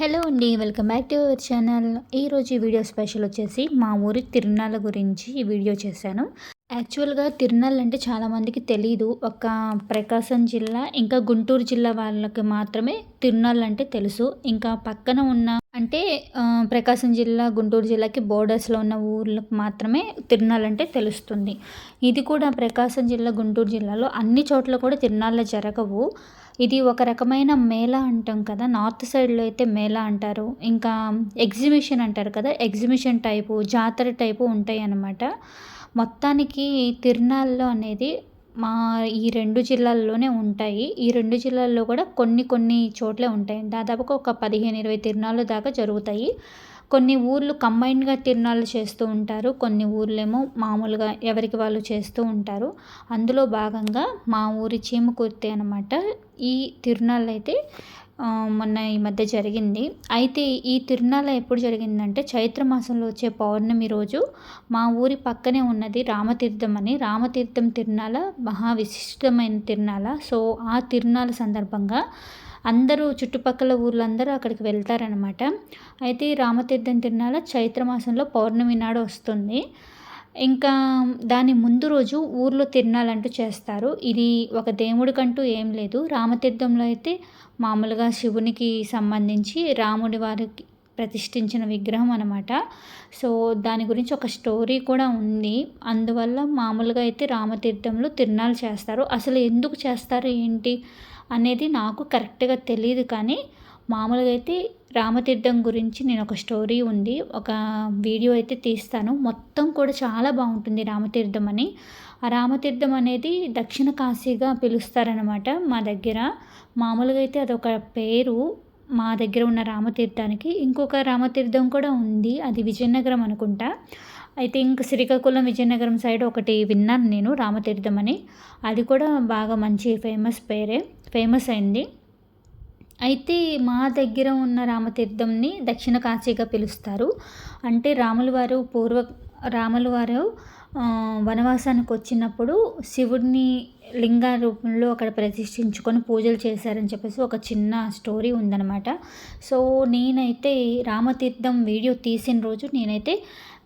Hello అండి welcome back to our channel. ఈరోజు ఈ వీడియో స్పెషల్ వచ్చేసి మా ఊరి తిరునాళ్ళ గురించి ఈ వీడియో చేశాను. యాక్చువల్గా తిరునాళ్ళు అంటే చాలామందికి తెలియదు ఒక ప్రకాశం జిల్లా ఇంకా గుంటూరు జిల్లా వాళ్ళకి మాత్రమే తిరునాళ్ళు అంటే తెలుసు. ఇంకా పక్కన ఉన్న అంటే ప్రకాశం జిల్లా గుంటూరు జిల్లాకి బోర్డర్స్లో ఉన్న ఊర్లకు మాత్రమే తిరునాళ్ళు అంటే తెలుస్తుంది. ఇది కూడా ప్రకాశం జిల్లా గుంటూరు జిల్లాలో అన్ని చోట్ల కూడా తిరునాళ్ళు జరగవు. ఇది ఒక రకమైన మేళా అంటాం కదా. నార్త్ సైడ్లో అయితే మేళా అంటారు. ఇంకా ఎగ్జిబిషన్ అంటారు కదా. ఎగ్జిబిషన్ టైపు జాతర టైపు ఉంటాయి అన్నమాట. మొత్తానికి తిరునాళ్ళలో అనేది మా ఈ రెండు జిల్లాల్లోనే ఉంటాయి. ఈ రెండు జిల్లాల్లో కూడా కొన్ని కొన్ని చోట్లే ఉంటాయి. దాదాపుగా ఒక పదిహేను ఇరవై తిరునాళ్ళు దాకా జరుగుతాయి. కొన్ని ఊర్లు కంబైన్డ్గా తిరణాలు చేస్తూ ఉంటారు. కొన్ని ఊర్లేమో మామూలుగా ఎవరికి వాళ్ళు చేస్తూ ఉంటారు. అందులో భాగంగా మా ఊరి చీమకుర్తి అనమాట ఈ తిరునాళ్ళు అయితే మొన్న ఈ మధ్య జరిగింది. అయితే ఈ తిరునాళ్ళ ఎప్పుడు జరిగిందంటే చైత్ర మాసంలో వచ్చే పౌర్ణమి రోజు మా ఊరి పక్కనే ఉన్నది రామతీర్థం అని. రామతీర్థం తిరునాళ్ళ మహా విశిష్టమైన తిరునాళ్ళ. సో ఆ తిరునాళ్ళ సందర్భంగా అందరూ చుట్టుపక్కల ఊర్లందరూ అక్కడికి వెళ్తారనమాట అయితే ఈ రామతీర్థం తిరునాళ చైత్ర మాసంలో పౌర్ణమి నాడు వస్తుంది. ఇంకా దాని ముందు రోజు ఊర్లో తిరునాళ్ళంటూ చేస్తారు. ఇది ఒక దేవుడికంటూ ఏం లేదు. రామతీర్థంలో అయితే మామూలుగా శివునికి సంబంధించి రాముడి వారికి ప్రతిష్ఠించిన విగ్రహం అనమాట సో దాని గురించి ఒక స్టోరీ కూడా ఉంది. అందువల్ల మామూలుగా అయితే రామతీర్థంలో తిరునాళ్ళు చేస్తారు. అసలు ఎందుకు చేస్తారు ఏంటి? అనేది నాకు కరెక్ట్గా తెలియదు కానీ మామూలుగా అయితే రామతీర్థం గురించి నేను ఒక స్టోరీ ఉంది ఒక వీడియో అయితే తీస్తాను. మొత్తం కూడా చాలా బాగుంటుంది రామతీర్థం అని. ఆ రామతీర్థం అనేది దక్షిణ కాశీగా పిలుస్తారనమాట మా దగ్గర. మామూలుగా అయితే అదొక పేరు మా దగ్గర ఉన్న రామతీర్థానికి. ఇంకొక రామతీర్థం కూడా ఉంది అది విజయనగరం అనుకుంటా. అయితే ఇంక శ్రీకాకుళం విజయనగరం సైడ్ ఒకటి విన్నాను నేను రామతీర్థం అని. అది కూడా బాగా మంచి ఫేమస్ పేరే. ఫేమస్ అయింది అయితే మా దగ్గర ఉన్న రామతీర్థంని దక్షిణ కాశీగా పిలుస్తారు. అంటే రాముల వారు పూర్వ రాముల వారు వనవాసానికి వచ్చినప్పుడు శివుడిని లింగ రూపంలో అక్కడ ప్రతిష్ఠించుకొని పూజలు చేశారని చెప్పేసి ఒక చిన్న స్టోరీ ఉందన్నమాట. సో నేనైతే రామతీర్థం వీడియో తీసిన రోజు నేనైతే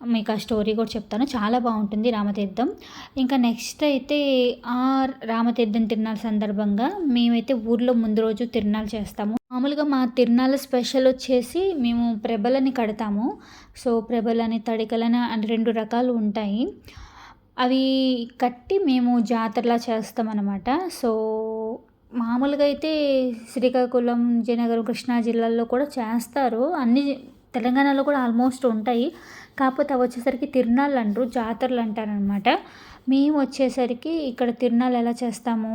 మీకు ఆ స్టోరీ కూడా చెప్తాను. చాలా బాగుంటుంది రామతీర్థం. ఇంకా నెక్స్ట్ అయితే ఆ రామతీర్థం తిరునాళ్ళ సందర్భంగా మేమైతే ఊర్లో ముందు రోజు తిరునాళ్ళు చేస్తాము. మామూలుగా మా తిరునాళ్ళ స్పెషల్ వచ్చేసి మేము ప్రభలని కడతాము. సో ప్రభలని తడికలని అని రెండు రకాలు ఉంటాయి. అవి కట్టి మేము జాతరలా చేస్తామన్నమాట. సో మామూలుగా అయితే శ్రీకాకుళం విజయనగరం కృష్ణా జిల్లాల్లో కూడా చేస్తారు. అన్ని తెలంగాణలో కూడా ఆల్మోస్ట్ ఉంటాయి. కాకపోతే అవి వచ్చేసరికి తిరునాళ్ళు అంటారు జాతరలు అంటారనమాట మేము వచ్చేసరికి ఇక్కడ తిరునాళ్ళు ఎలా చేస్తాము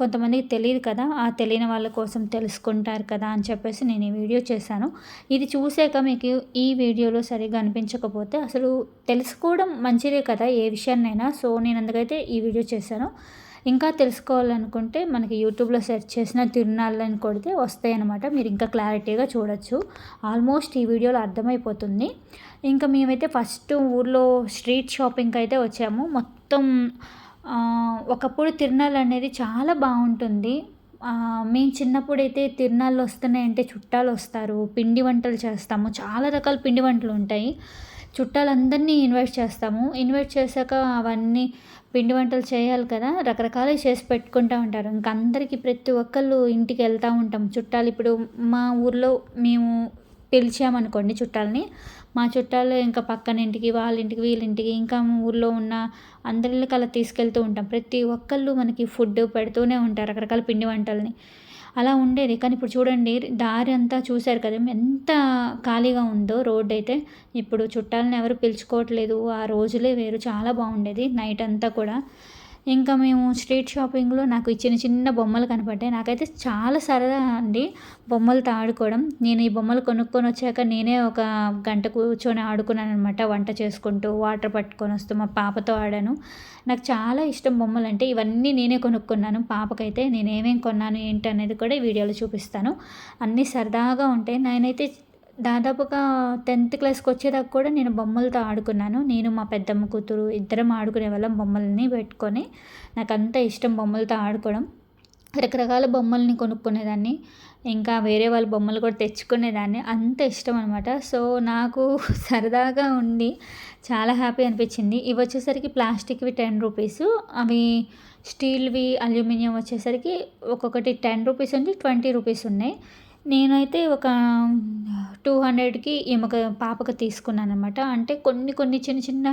కొంతమందికి తెలియదు కదా ఆ తెలియని వాళ్ళ కోసం తెలుసుకుంటారు కదా అని చెప్పేసి నేను ఈ వీడియో చేశాను. ఇది చూసాక మీకు ఈ వీడియోలో సరిగా అనిపించకపోతే అసలు తెలుసుకోవడం మంచిదే కదా ఏ విషయాన్నైనా. సో నేను అందుకైతే ఈ వీడియో చేశాను. ఇంకా తెలుసుకోవాలనుకుంటే మనకి యూట్యూబ్లో సెర్చ్ చేసిన తిరునాళ్ళు అని కొడితే వస్తాయి అన్నమాట మీరు ఇంకా క్లారిటీగా చూడొచ్చు. ఆల్మోస్ట్ ఈ వీడియోలో అర్థమైపోతుంది. ఇంకా మేమైతే ఫస్ట్ ఊర్లో స్ట్రీట్ షాపింగ్కి అయితే వచ్చాము. మొత్తం ఒకప్పుడు తిరునాళ్ళు అనేది చాలా బాగుంటుంది. మేము మేము చిన్నప్పుడైతే తిరునాళ్ళు వస్తున్నాయంటే చుట్టాలు వస్తారు. పిండి వంటలు చేస్తాము. చాలా రకాల పిండి వంటలు ఉంటాయి. చుట్టాలందరినీ ఇన్వైట్ చేస్తాము. ఇన్వైట్ చేశాక అవన్నీ పిండి వంటలు చేయాలి కదా రకరకాలు చేసి పెట్టుకుంటూ ఉంటారు. ఇంక అందరికీ ప్రతి ఒక్కళ్ళు ఇంటికి వెళ్తూ ఉంటాం. చుట్టాలు ఇప్పుడు మా ఊర్లో మేము పిలిచామనుకోండి చుట్టాలని మా చుట్టాలు ఇంకా పక్కన ఇంటికి వాళ్ళ ఇంటికి వీళ్ళింటికి ఇంకా ఊర్లో ఉన్న అందరికీ అలా తీసుకెళ్తూ ఉంటాం. ప్రతి ఒక్కళ్ళు మనకి ఫుడ్ పెడుతూనే ఉంటారు రకరకాల పిండి వంటల్ని. అలా ఉండేది. కానీ ఇప్పుడు చూడండి దారి అంతా చూశారు కదా ఎంత ఖాళీగా ఉందో రోడ్ అయితే. ఇప్పుడు చుట్టాలని ఎవరు పిలుచుకోవట్లేదు. ఆ రోజులే వేరు. చాలా బాగుండేది నైట్ అంతా కూడా. ఇంకా మేము స్ట్రీట్ షాపింగ్లో నాకు చిన్న చిన్న బొమ్మలు కనపడ్డాయి. నాకైతే చాలా సరదా అండి బొమ్మలతో ఆడుకోవడం నేను ఈ బొమ్మలు కొనుక్కొని వచ్చాక నేనే ఒక గంట కూర్చొని ఆడుకున్నాను అనమాట వంట చేసుకుంటూ వాటర్ పట్టుకొని వస్తూ మా పాపతో ఆడాను. నాకు చాలా ఇష్టం బొమ్మలు అంటే ఇవన్నీ నేనే కొనుక్కున్నాను. పాపకైతే నేను ఏమేమి కొన్నాను ఏంటి అనేది కూడా వీడియోలో చూపిస్తాను. అన్నీ సరదాగా ఉంటాయి. నేనైతే దాదాపుగా టెన్త్ క్లాస్కి వచ్చేదాకా కూడా నేను బొమ్మలతో ఆడుకున్నాను. నేను మా పెద్దమ్మ కూతురు ఇద్దరం ఆడుకునే వాళ్ళం బొమ్మల్ని పెట్టుకొని. నాకు అంత ఇష్టం బొమ్మలతో ఆడుకోవడం. రకరకాల బొమ్మల్ని కొనుక్కునేదాన్ని. ఇంకా వేరే వాళ్ళ బొమ్మలు కూడా తెచ్చుకునేదాన్ని. అంత ఇష్టం అనమాట సో నాకు సరదాగా ఉండి చాలా హ్యాపీ అనిపించింది. ఇవి వచ్చేసరికి ప్లాస్టిక్వి టెన్ రూపీస్. అవి స్టీల్వి అల్యూమినియం వచ్చేసరికి ఒక్కొక్కటి టెన్ రూపీస్ ఉంది ట్వంటీ రూపీస్ ఉన్నాయి. నేనైతే ఒక టూ హండ్రెడ్కి ఈమెకు పాపకు తీసుకున్నాను అనమాట అంటే కొన్ని కొన్ని చిన్న చిన్న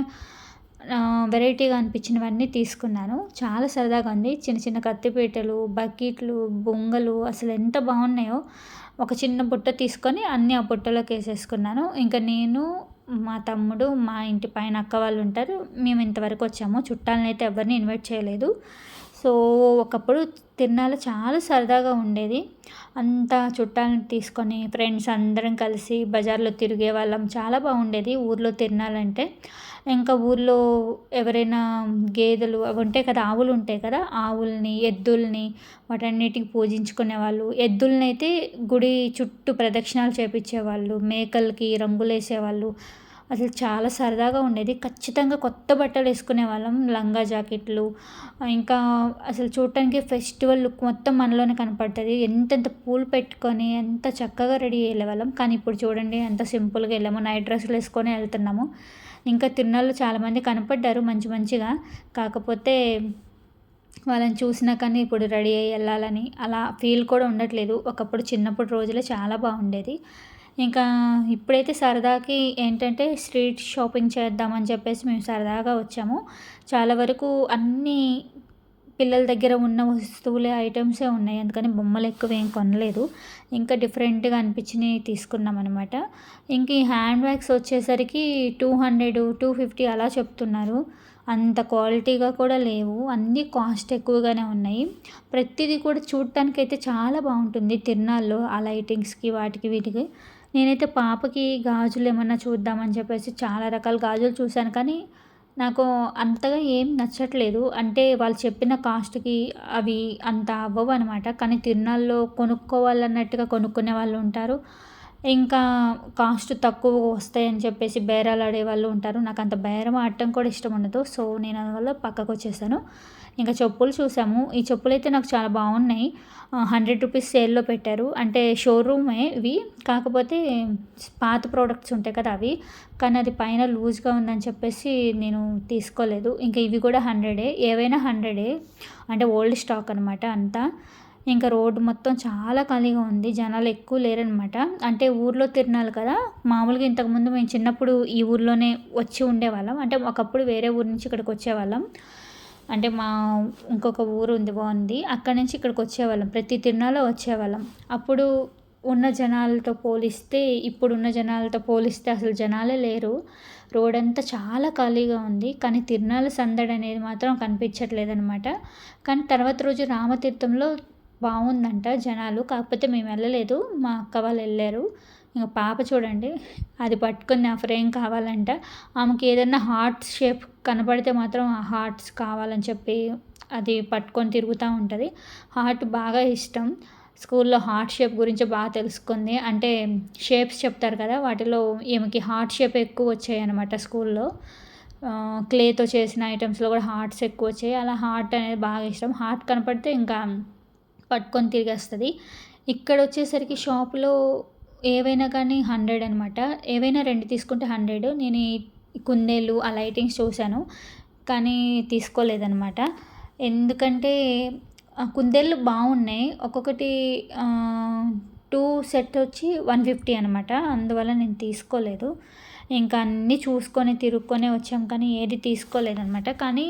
వెరైటీగా అనిపించినవన్నీ తీసుకున్నాను. చాలా సరదాగా ఉంది. చిన్న చిన్న కత్తిపీటలు బకెట్లు బొంగలు అసలు ఎంత బాగున్నాయో ఒక చిన్న బుట్ట తీసుకొని అన్నీ ఆ బుట్టలోకి వేసేసుకున్నాను. ఇంకా నేను మా తమ్ముడు మా ఇంటి పైన అక్క వాళ్ళు ఉంటారు. మేము ఇంతవరకు వచ్చాము. చుట్టాలని అయితే ఎవరిని ఇన్వైట్ చేయలేదు. సో ఒకప్పుడు తిరునాళ్ళ చాలా సరదాగా ఉండేది. అంతా చుట్టాలను తీసుకొని ఫ్రెండ్స్ అందరం కలిసి బజార్లో తిరిగే వాళ్ళం. చాలా బాగుండేది ఊర్లో తిరణాలంటే ఇంకా ఊర్లో ఎవరైనా గేదెలు అవి ఉంటాయి కదా ఆవులు ఉంటాయి కదా ఆవుల్ని ఎద్దుల్ని వాటన్నిటికి పూజించుకునే వాళ్ళు. ఎద్దుల్ని అయితే గుడి చుట్టూ ప్రదక్షిణాలు చేపించేవాళ్ళు. మేకలకి రంగులు వేసేవాళ్ళు అసలు చాలా సరదాగా ఉండేది. ఖచ్చితంగా కొత్త బట్టలు వేసుకునే వాళ్ళం లంగా జాకెట్లు. ఇంకా అసలు చూడటానికి ఫెస్టివల్ లుక్ మొత్తం మనలోనే కనపడుతుంది. ఎంతెంత పూలు పెట్టుకొని ఎంత చక్కగా రెడీ అయ్యే వాళ్ళం కానీ ఇప్పుడు చూడండి ఎంత సింపుల్గా వెళ్ళాము. నైట్ డ్రెస్సులు వేసుకొని వెళ్తున్నాము. ఇంకా తిరునాళ్ళు చాలామంది కనపడ్డారు మంచి మంచిగా. కాకపోతే వాళ్ళని చూసినా కానీ ఇప్పుడు రెడీ అయ్యి వెళ్ళాలని అలా ఫీల్ కూడా ఉండట్లేదు. ఒకప్పుడు చిన్నప్పుడు రోజులే చాలా బాగుండేది. ఇంకా ఇప్పుడైతే సరదాకి ఏంటంటే స్ట్రీట్ షాపింగ్ చేద్దామని చెప్పేసి మేము సరదాగా వచ్చాము. చాలా వరకు అన్నీ పిల్లల దగ్గర ఉన్న వస్తువులే ఐటమ్సే ఉన్నాయి. అందుకని బొమ్మలు ఎక్కువ ఏం కొనలేదు. ఇంకా డిఫరెంట్గా అనిపించినవి తీసుకున్నాం అనమాట ఇంక ఈ హ్యాండ్ బ్యాగ్స్ వచ్చేసరికి టూ హండ్రెడ్ టూ ఫిఫ్టీ అలా చెప్తున్నారు. అంత క్వాలిటీగా కూడా లేవు. అన్నీ కాస్ట్ ఎక్కువగానే ఉన్నాయి. ప్రతిదీ కూడా చూడటానికి అయితే చాలా బాగుంటుంది తిరునాళ్ళు ఆ లైటింగ్స్కి వాటికి వీటికి. నేనైతే పాపకి గాజులు ఏమన్నా చూద్దామని చెప్పేసి చాలా రకాల గాజులు చూశాను. కానీ నాకు అంతగా ఏం నచ్చట్లేదు. అంటే వాళ్ళు చెప్పిన కాస్ట్కి అవి అంత అవ్వవు అనమాట కానీ తిరునాళ్ళలో కొనుక్కోవాలన్నట్టుగా కొనుక్కునే వాళ్ళు ఉంటారు. ఇంకా కాస్ట్ తక్కువ వస్తాయని చెప్పేసి బేరాలు ఆడే వాళ్ళు ఉంటారు. నాకు అంత బేరం ఆడటం కూడా ఇష్టం ఉండదు. సో నేను అందువల్ల పక్కకు వచ్చేసాను. ఇంకా చెప్పులు చూసాము. ఈ చెప్పులు అయితే నాకు చాలా బాగున్నాయి. హండ్రెడ్ రూపీస్ సేల్లో పెట్టారు. అంటే షోరూమే ఇవి. కాకపోతే పాత ప్రోడక్ట్స్ ఉంటాయి కదా అవి. కానీ అది పైన లూజ్గా ఉందని చెప్పేసి నేను తీసుకోలేదు. ఇంకా ఇవి కూడా హండ్రెడే ఏవైనా హండ్రెడే అంటే ఓల్డ్ స్టాక్ అనమాట అంతా. ఇంకా రోడ్డు మొత్తం చాలా ఖాళీగా ఉంది. జనాలు ఎక్కువ లేరనమాట అంటే ఊర్లో తిరణాలు కదా మామూలుగా ఇంతకుముందు మేము చిన్నప్పుడు ఈ ఊర్లోనే వచ్చి ఉండేవాళ్ళం. అంటే ఒకప్పుడు వేరే ఊరు నుంచి ఇక్కడికి వచ్చేవాళ్ళం. అంటే మా ఇంకొక ఊరు ఉంది బాగుంది. అక్కడి నుంచి ఇక్కడికి వచ్చేవాళ్ళం. ప్రతి తిరునాలో వచ్చేవాళ్ళం. అప్పుడు ఉన్న జనాలతో పోలిస్తే ఇప్పుడున్న జనాలతో పోలిస్తే అసలు జనాలే లేరు. రోడ్ అంతా చాలా ఖాళీగా ఉంది. కానీ తిరునాళ్ళ సందడి అనేది మాత్రం కనిపించట్లేదు అనమాట కానీ తర్వాత రోజు రామతీర్థంలో బాగుందంట జనాలు. కాకపోతే మేము వెళ్ళలేదు. మా అక్క వాళ్ళు వెళ్ళారు. ఇంకా పాప చూడండి అది పట్టుకుని ఆ ఫ్రేమ్ కావాలంట. ఆమెకి ఏదైనా హార్ట్ షేప్ కనపడితే మాత్రం ఆ హార్ట్స్ కావాలని చెప్పి అది పట్టుకొని తిరుగుతూ ఉంటుంది. హార్ట్ బాగా ఇష్టం. స్కూల్లో హార్ట్ షేప్ గురించి బాగా తెలుసుకుంది. అంటే షేప్స్ చెప్తారు కదా వాటిలో ఈమెకి హార్ట్ షేప్ ఎక్కువ వచ్చాయి అనమాట స్కూల్లో. క్లేతో చేసిన ఐటమ్స్లో కూడా హార్ట్స్ ఎక్కువ వచ్చాయి. అలా హార్ట్ అనేది బాగా ఇష్టం. హార్ట్ కనపడితే ఇంకా పట్టుకొని తిరిగేస్తుంది. ఇక్కడ వచ్చేసరికి షాప్లో ఏవైనా కానీ హండ్రెడ్ అనమాట ఏవైనా రెండు తీసుకుంటే హండ్రెడ్. నేను ఈ కుందేలు ఆ లైటింగ్స్ చూశాను. కానీ తీసుకోలేదనమాట ఎందుకంటే కుందేళ్ళు బాగున్నాయి. ఒక్కొక్కటి టూ సెట్ వచ్చి వన్ ఫిఫ్టీ అనమాట అందువల్ల నేను తీసుకోలేదు. ఇంకా అన్నీ చూసుకొని తిరుక్కొని వచ్చాం. కానీ ఏది తీసుకోలేదనమాట కానీ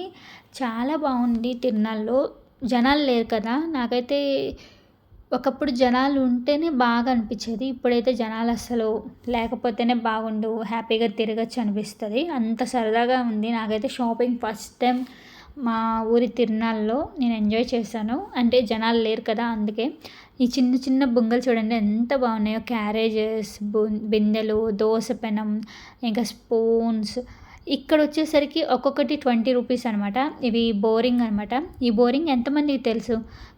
చాలా బాగుంది తిరునాళ్ళలో జనాలు లేరు కదా. నాకైతే ఒకప్పుడు జనాలు ఉంటేనే బాగా అనిపించేది. ఇప్పుడైతే జనాలు అసలు లేకపోతేనే బాగుండు హ్యాపీగా తిరగచ్చు అనిపిస్తుంది. అంత సరదాగా ఉంది. నాకైతే షాపింగ్ ఫస్ట్ టైం మా ఊరి తిరునాళ్ళలో నేను ఎంజాయ్ చేశాను. అంటే జనాలు లేరు కదా అందుకే. ఈ చిన్న చిన్న బొంగలు చూడండి ఎంత బాగున్నాయో. క్యారేజెస్ బిందెలు దోశ పెనం ఇంకా స్పూన్స్ ఇక్కడ వచ్చేసరికి ఒక్కొక్కటి ట్వంటీ రూపీస్ అనమాట ఇవి బోరింగ్ అనమాట ఈ బోరింగ్ ఎంతమందికి తెలుసు?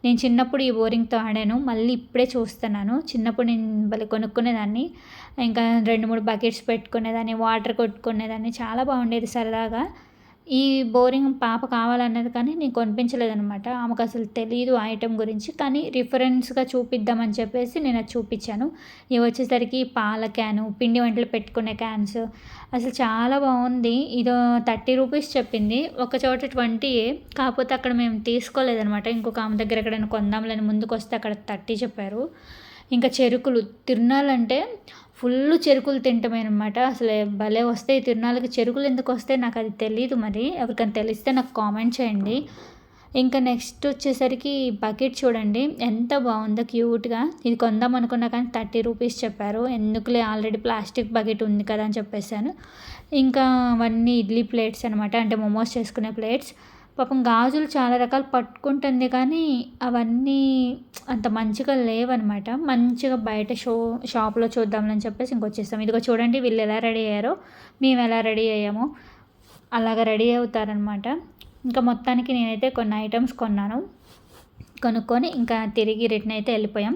నేను చిన్నప్పుడు ఈ బోరింగ్తో ఆడాను. మళ్ళీ ఇప్పుడే చూస్తున్నాను. చిన్నప్పుడు నేను భలే కొనుక్కునేదాన్ని. ఇంకా రెండు మూడు బకెట్స్ పెట్టుకునేదాన్ని వాటర్ కొట్టుకునేదాన్ని. చాలా బాగుండేది సరదాగా. ఈ బోరింగ్ పాప కావాలన్నది కానీ నేను కొనిపించలేదనమాట ఆమెకు అసలు తెలియదు ఐటెం గురించి. కానీ రిఫరెన్స్గా చూపిద్దామని చెప్పేసి నేను అది చూపించాను. ఇవి వచ్చేసరికి పాల క్యాను పిండి వంటలు పెట్టుకునే క్యాన్స్ అసలు చాలా బాగుంది. ఇదో థర్టీ రూపీస్ చెప్పింది. ఒక చోట ట్వంటీ కాకపోతే అక్కడ మేము తీసుకోలేదనమాట ఇంకొక ఆమె దగ్గర ఎక్కడైనా కొందాంలని ముందుకు వస్తే అక్కడ థర్టీ చెప్పారు. ఇంకా చెరుకులు తిరునాలంటే ఫుల్ చెరుకులు తింటమేనమాట. అసలు భలే వస్తాయి తిరునాళ్ళకి. చెరుకులు ఎందుకు వస్తాయి నాకు అది తెలియదు మరి. ఎవరికైనా తెలిస్తే నాకు కామెంట్ చేయండి. ఇంకా నెక్స్ట్ వచ్చేసరికి బకెట్ చూడండి. ఎంత బాగుందో క్యూట్గా. ఇది కొందాం అనుకున్నా కానీ థర్టీ రూపీస్ చెప్పారు. ఎందుకులే ఆల్రెడీ ప్లాస్టిక్ బకెట్ ఉంది కదా అని చెప్పేసాను ఇంకా అవన్నీ ఇడ్లీ ప్లేట్స్ అనమాట అంటే మోమోస్ చేసుకునే ప్లేట్స్. పాపం గాజులు చాలా రకాలు పట్టుకుంటుంది కానీ అవన్నీ అంత మంచిగా లేవనమాట మంచిగా బయట షో షాప్లో చూద్దామని చెప్పేసి ఇంకొచ్చేస్తాం ఇదిగో చూడండి వీళ్ళు ఎలా రెడీ అయ్యారో. మేము ఎలా రెడీ అయ్యామో. అలాగ రెడీ అవుతారనమాట ఇంకా మొత్తానికి నేనైతే కొన్ని ఐటమ్స్ కొన్నాను. కొనుక్కొని ఇంకా తిరిగి రిటర్న్ అయితే వెళ్ళిపోయాం.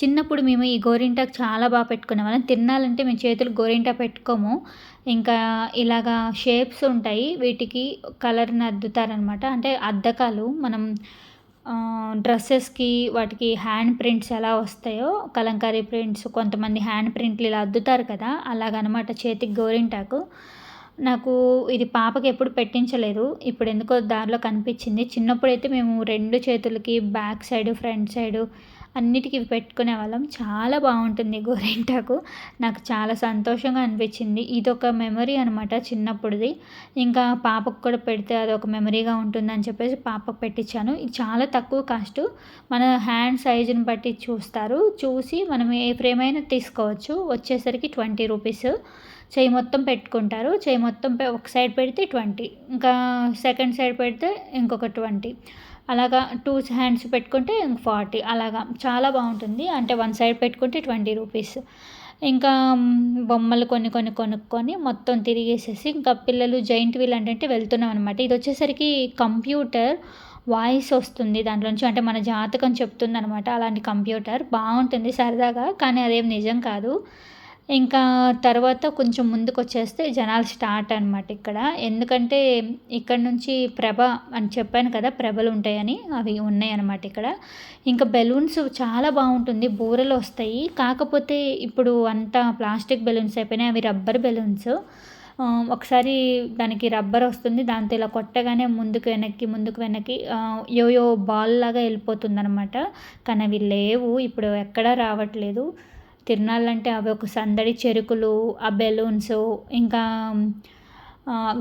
చిన్నప్పుడు మేము ఈ గోరింటాకు చాలా బాగా పెట్టుకునే వాళ్ళం. తినాలంటే మేము చేతులు గోరింటా పెట్టుకోము. ఇంకా ఇలాగా షేప్స్ ఉంటాయి. వీటికి కలర్ని అద్దుతారనమాట అంటే అద్దకాలు మనం డ్రెస్సెస్కి వాటికి హ్యాండ్ ప్రింట్స్ ఎలా వస్తాయో కలంకారీ ప్రింట్స్ కొంతమంది హ్యాండ్ ప్రింట్లు ఇలా అద్దుతారు కదా. అలాగనమాట చేతికి గోరింటాకు. నాకు ఇది పాపకి ఎప్పుడు పెట్టించలేదు. ఇప్పుడు ఎందుకో దారిలో కనిపించింది. చిన్నప్పుడైతే మేము రెండు చేతులకి బ్యాక్ సైడ్ ఫ్రంట్ సైడు అన్నిటికీ పెట్టుకునే వాళ్ళం. చాలా బాగుంటుంది గోరింటాకు నాకు చాలా సంతోషంగా అనిపించింది. ఇది ఒక మెమరీ అనమాట చిన్నప్పుడుది. ఇంకా పాపకు కూడా పెడితే అది ఒక మెమరీగా ఉంటుందని చెప్పేసి పాపకు పెట్టించాను ఇది చాలా తక్కువ కాస్ట్. మన హ్యాండ్ సైజుని బట్టి చూస్తారు. చూసి మనం ఏ ఫ్రేమ్ అయినా తీసుకోవచ్చు. వచ్చేసరికి ట్వంటీ రూపీస్. చేయి మొత్తం పెట్టుకుంటారు. చేయి మొత్తం ఒక సైడ్ పెడితే ట్వంటీ. ఇంకా సెకండ్ సైడ్ పెడితే ఇంకొక ట్వంటీ. అలాగా టూ హ్యాండ్స్ పెట్టుకుంటే ఫార్టీ. అలాగా చాలా బాగుంటుంది. అంటే వన్ సైడ్ పెట్టుకుంటే ట్వంటీ రూపీస్. ఇంకా బొమ్మలు కొన్ని కొన్ని కొనుక్కొని మొత్తం తిరిగేసేసి ఇంకా పిల్లలు జైంట్ వీల్ అంటే వెళ్తున్నాం అనమాట ఇది వచ్చేసరికి కంప్యూటర్ వాయిస్ వస్తుంది దాంట్లో నుంచి అంటే మన జాతకం చెప్తుంది అనమాట అలాంటి కంప్యూటర్. బాగుంటుంది సరదాగా కానీ అదేం నిజం కాదు. ఇంకా తర్వాత కొంచెం ముందుకు వచ్చేస్తే జనాలు స్టార్ట్ అనమాట ఇక్కడ. ఎందుకంటే ఇక్కడ నుంచి ప్రభ అని చెప్పాను కదా ప్రభలు ఉంటాయని అవి ఉన్నాయి అనమాట ఇక్కడ. ఇంకా బెలూన్స్ చాలా బాగుంటుంది బూరలు వస్తాయి. కాకపోతే ఇప్పుడు అంతా ప్లాస్టిక్ బెలూన్స్ అయిపోయినాయి అవి రబ్బర్ బెలూన్స్. ఒకసారి దానికి రబ్బర్ వస్తుంది దాంతో ఇలా కొట్టగానే ముందుకు వెనక్కి ముందుకు వెనక్కి యోయో బాల్ లాగా వెళ్ళిపోతుంది అనమాట కానీ అవి లేవు ఇప్పుడు ఎక్కడా రావట్లేదు. తిరణాలంటే అవి ఒక సందడి చెరుకులు ఆ బెలూన్స్ ఇంకా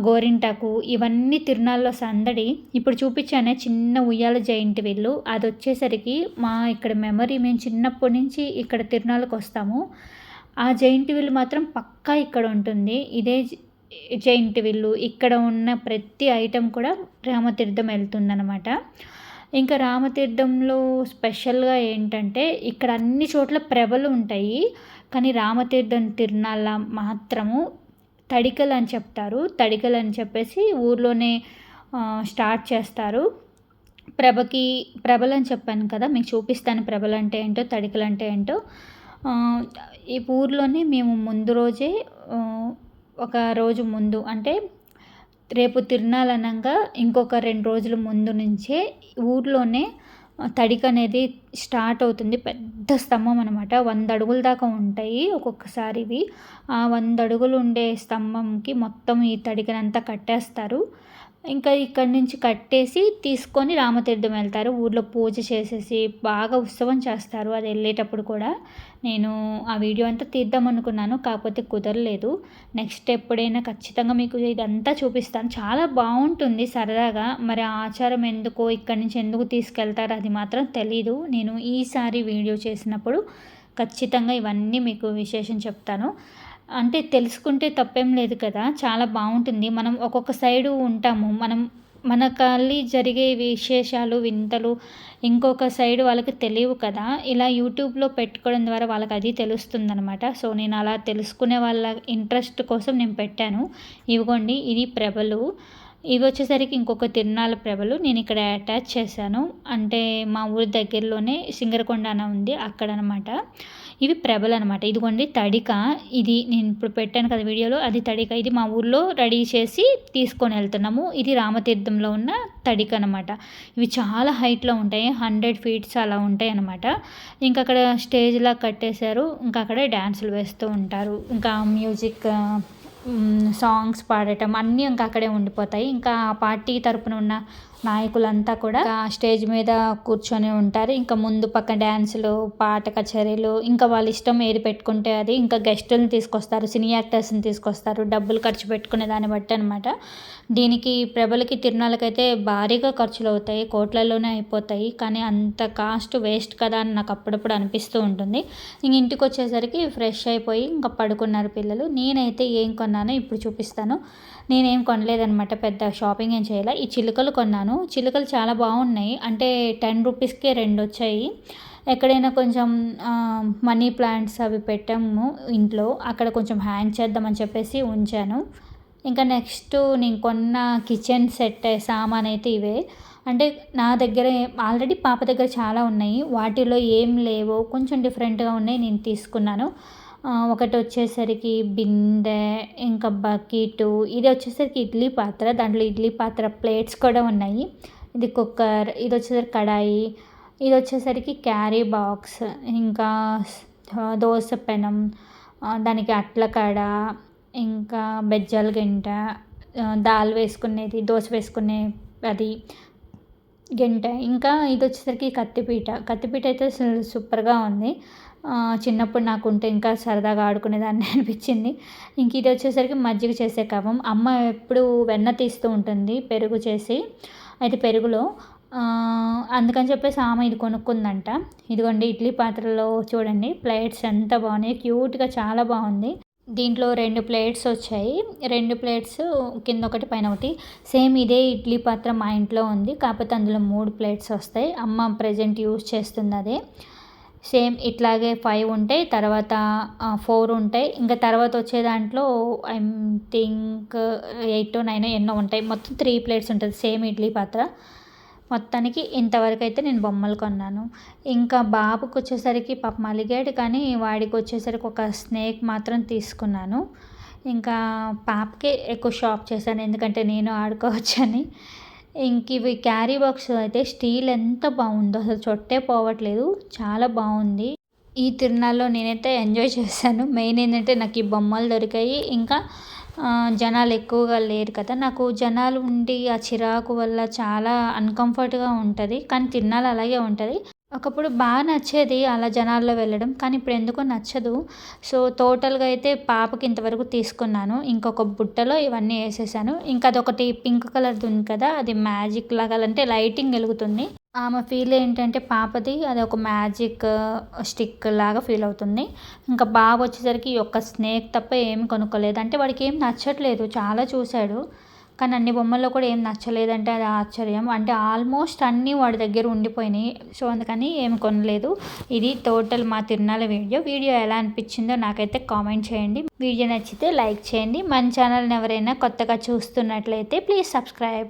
గోరింటాకు ఇవన్నీ తిరునాళ్ళలో సందడి. ఇప్పుడు చూపించానే చిన్న ఉయ్యాల జైంట్ వీళ్ళు. అది వచ్చేసరికి మా ఇక్కడ మెమరీ మేము చిన్నప్పటి నుంచి ఇక్కడ తిరునాళ్ళకి వస్తాము. ఆ జైంట్ వీళ్ళు మాత్రం పక్కా ఇక్కడ ఉంటుంది. ఇదే జైంట్ వీళ్ళు. ఇక్కడ ఉన్న ప్రతి ఐటెం కూడా రామతీర్థం వెళ్తుందనమాట ఇంకా రామతీర్థంలో స్పెషల్గా ఏంటంటే ఇక్కడ అన్ని చోట్ల ప్రభలు ఉంటాయి. కానీ రామతీర్థం తిరునాళ్ళ మాత్రము తడికలు అని చెప్తారు. తడికలు అని చెప్పేసి ఊర్లోనే స్టార్ట్ చేస్తారు. ప్రభకి ప్రభలని చెప్పాను కదా మీకు చూపిస్తాను ప్రభలు అంటే ఏంటో తడికలు అంటే ఏంటో. ఈ ఊర్లోనే మేము ముందు రోజే ఒక రోజు ముందు అంటే రేపు తిరునాళ్ళనంగా ఇంకొక రెండు రోజుల ముందు నుంచే ఊర్లోనే తడిక అనేది స్టార్ట్ అవుతుంది. పెద్ద స్తంభం అనమాట వంద అడుగుల దాకా ఉంటాయి ఒక్కొక్కసారి ఇవి. ఆ వంద అడుగులు ఉండే స్తంభంకి మొత్తం ఈ తడికనంతా కట్టేస్తారు. ఇంకా ఇక్కడి నుంచి కట్టేసి తీసుకొని రామతీర్థం వెళ్తారు. ఊర్లో పూజ చేసేసి బాగా ఉత్సవం చేస్తారు. అది వెళ్ళేటప్పుడు కూడా నేను ఆ వీడియో అంతా తీద్దాం అనుకున్నాను. కాకపోతే కుదరలేదు. నెక్స్ట్ ఎప్పుడైనా ఖచ్చితంగా మీకు ఇదంతా చూపిస్తాను. చాలా బాగుంటుంది సరదాగా. మరి ఆచారం ఎందుకో ఇక్కడి నుంచి ఎందుకు తీసుకెళ్తారు అది మాత్రం తెలీదు. నేను ఈసారి వీడియో చేసినప్పుడు ఖచ్చితంగా ఇవన్నీ మీకు విశేషం చెప్తాను. అంటే తెలుసుకుంటే తప్పేం లేదు కదా చాలా బాగుంటుంది. మనం ఒక్కొక్క సైడు ఉంటాము. మనం మన కళ్ళి జరిగే విశేషాలు వింతలు ఇంకొక సైడ్ వాళ్ళకి తెలియవు కదా. ఇలా యూట్యూబ్లో పెట్టుకోవడం ద్వారా వాళ్ళకి అది తెలుస్తుంది అనమాట సో నేను అలా తెలుసుకునే వాళ్ళ ఇంట్రెస్ట్ కోసం నేను పెట్టాను. ఇవిగోండి ఇది ప్రభలు. ఇవి వచ్చేసరికి ఇంకొక తిరునాల ప్రభలు. నేను ఇక్కడ అటాచ్ చేశాను. అంటే మా ఊరి దగ్గరలోనే సింగరకొండ అని ఉంది అక్కడ అనమాట ఇవి ప్రభలు అనమాట ఇదిగోండి తడిక. ఇది నేను ఇప్పుడు పెట్టాను కదా వీడియోలో అది తడిక. ఇది మా ఊర్లో రెడీ చేసి తీసుకొని వెళ్తున్నాము. ఇది రామతీర్థంలో ఉన్న తడిక అనమాట ఇవి చాలా హైట్లో ఉంటాయి హండ్రెడ్ ఫీట్స్ అలా ఉంటాయి అనమాట ఇంకా అక్కడ స్టేజ్లా కట్టేశారు. ఇంకా అక్కడ డ్యాన్సులు వేస్తూ ఉంటారు. ఇంకా మ్యూజిక్ సాంగ్స్ పాడటం అన్నీ ఇంకా అక్కడే ఉండిపోతాయి. ఇంకా ఆ పార్టీ తరపున ఉన్న నాయకులంతా కూడా స్టేజ్ మీద కూర్చొని ఉంటారు. ఇంకా ముందు పక్క డ్యాన్సులు పాట కచేరీలు ఇంకా వాళ్ళ ఇష్టం ఏది పెట్టుకుంటే అది ఇంకా గెస్టులను తీసుకొస్తారు సినీ యాక్టర్స్ని తీసుకొస్తారు. డబ్బులు ఖర్చు పెట్టుకునే దాన్ని బట్టి అనమాట దీనికి ప్రభలకి తిరునాళ్ళకైతే భారీగా ఖర్చులు అవుతాయి కోట్లలోనే అయిపోతాయి. కానీ అంత కాస్ట్ వేస్ట్ కదా అని నాకు అప్పుడప్పుడు అనిపిస్తూ ఉంటుంది. ఇంక ఇంటికి వచ్చేసరికి ఫ్రెష్ అయిపోయి ఇంకా పడుకున్నారు పిల్లలు. నేనైతే ఏం కొన్నానో ఇప్పుడు చూపిస్తాను. నేనేం కొనలేదనమాట పెద్ద షాపింగ్ ఏం చేయాలి. ఈ చిలుకలు కొన్నాను. చిలుకలు చాలా బాగున్నాయి. అంటే టెన్ రూపీస్కే రెండు వచ్చాయి ఎక్కడైనా కొంచెం మనీ ప్లాంట్స్ అవి పెట్టాము ఇంట్లో. అక్కడ కొంచెం హ్యాంగ్ చేద్దామని చెప్పేసి ఉంచాను. ఇంకా నెక్స్ట్ నేను కొన్న కిచెన్ సెట్ సామాన్ అయితే ఇవే. అంటే నా దగ్గర ఆల్రెడీ పాప దగ్గర చాలా ఉన్నాయి. వాటిలో ఏం లేవో. కొంచెం డిఫరెంట్గా ఉన్నాయి. నేను తీసుకున్నాను. ఒకటి వచ్చేసరికి బిందె ఇంకా బకెటు ఇది వచ్చేసరికి ఇడ్లీ పాత్ర దాంట్లో ఇడ్లీ పాత్ర ప్లేట్స్ కూడా ఉన్నాయి. ఇది కుక్కర్ ఇది వచ్చేసరికి కడాయి ఇది వచ్చేసరికి క్యారీ బాక్స్ ఇంకా దోశ పెనం దానికి అట్ల కడ ఇంకా బెజ్జల గంట దాల్ వేసుకునేది దోశ వేసుకునే అది గంట ఇంకా ఇది వచ్చేసరికి కత్తిపీట. కత్తిపీట అయితే సూపర్గా ఉంది. చిన్నప్పుడు నాకు ఉంటే ఇంకా సరదాగా ఆడుకునేదాన్ని అనిపించింది. ఇంక ఇది వచ్చేసరికి మజ్జిగ చేసే కవం అమ్మ ఎప్పుడు వెన్న తీస్తూ ఉంటుంది పెరుగు చేసి అయితే పెరుగులో అందుకని చెప్పేసి ఆమె ఇది కొనుక్కుందంట. ఇదిగోండి ఇడ్లీ పాత్రలో చూడండి ప్లేట్స్ ఎంత బాగున్నాయి. క్యూట్గా చాలా బాగుంది. దీంట్లో రెండు ప్లేట్స్ వచ్చాయి. రెండు ప్లేట్స్ కింద ఒకటి పైన ఒకటి. సేమ్ ఇదే ఇడ్లీ పాత్ర మా ఇంట్లో ఉంది. కాకపోతే అందులో మూడు ప్లేట్స్ వస్తాయి. అమ్మ ప్రజెంట్ యూస్ చేస్తుంది అదే సేమ్ ఇట్లాగే ఫైవ్ ఉంటాయి తర్వాత ఫోర్ ఉంటాయి. ఇంకా తర్వాత వచ్చే దాంట్లో ఐ థింక్ ఎయిట్ నైన్ ఎన్నో ఉంటాయి. మొత్తం త్రీ ప్లేట్స్ ఉంటుంది సేమ్ ఇడ్లీ పాత్ర. మొత్తానికి ఇంతవరకు అయితే నేను బొమ్మలు కొన్నాను. ఇంకా బాబుకి వచ్చేసరికి పాప అలిగాడు కానీ వాడికి వచ్చేసరికి ఒక స్నేక్ మాత్రం తీసుకున్నాను. ఇంకా పాపకి ఎక్కువ షాప్ చేశాను ఎందుకంటే నేను ఆడుకోవచ్చని. ఇంక ఇవి క్యారీ బాక్స్ అయితే స్టీల్ ఎంత బాగుందో. అసలు చొట్టే పోవట్లేదు. చాలా బాగుంది. ఈ తిరునాళ్ళలో నేనైతే ఎంజాయ్ చేశాను. మెయిన్ ఏంటంటే నాకు ఈ బొమ్మలు దొరికాయి. ఇంకా జనాలు ఎక్కువగా లేరు కదా. నాకు జనాలు ఉండి ఆ చిరాకు వల్ల చాలా అన్కంఫర్ట్గా ఉంటుంది. కానీ తిరునాళ్ళు అలాగే ఉంటుంది. ఒకప్పుడు బాగా నచ్చేది అలా జనాల్లో వెళ్ళడం కానీ ఇప్పుడు ఎందుకో నచ్చదు. సో టోటల్గా అయితే పాపకి ఇంతవరకు తీసుకున్నాను. ఇంకొక బుట్టలో ఇవన్నీ వేసేసాను. ఇంకా అదొకటి పింక్ కలర్ది ఉంది కదా అది మ్యాజిక్ లాగా అంటే లైటింగ్ వెలుగుతుంది. ఆమె ఫీల్ ఏంటంటే పాపది అది ఒక మ్యాజిక్ స్టిక్ లాగా ఫీల్ అవుతుంది. ఇంకా బాబు వచ్చేసరికి ఒక్క స్నేక్ తప్ప ఏమి కొనుక్కోలేదు. అంటే వాడికి ఏం నచ్చట్లేదు. చాలా చూశాడు కానీ అన్ని బొమ్మల్లో కూడా ఏం నచ్చలేదంటే అది ఆశ్చర్యం. అంటే ఆల్మోస్ట్ అన్నీ వాడి దగ్గర ఉండిపోయినాయి. సో అందుకని ఏమి కొనలేదు. ఇది టోటల్ మా తిరునాల వీడియో. వీడియో ఎలా అనిపించిందో నాకైతే కామెంట్ చేయండి. వీడియో నచ్చితే లైక్ చేయండి. మన ఛానల్ని ఎవరైనా కొత్తగా చూస్తున్నట్లయితే ప్లీజ్ సబ్స్క్రైబ్.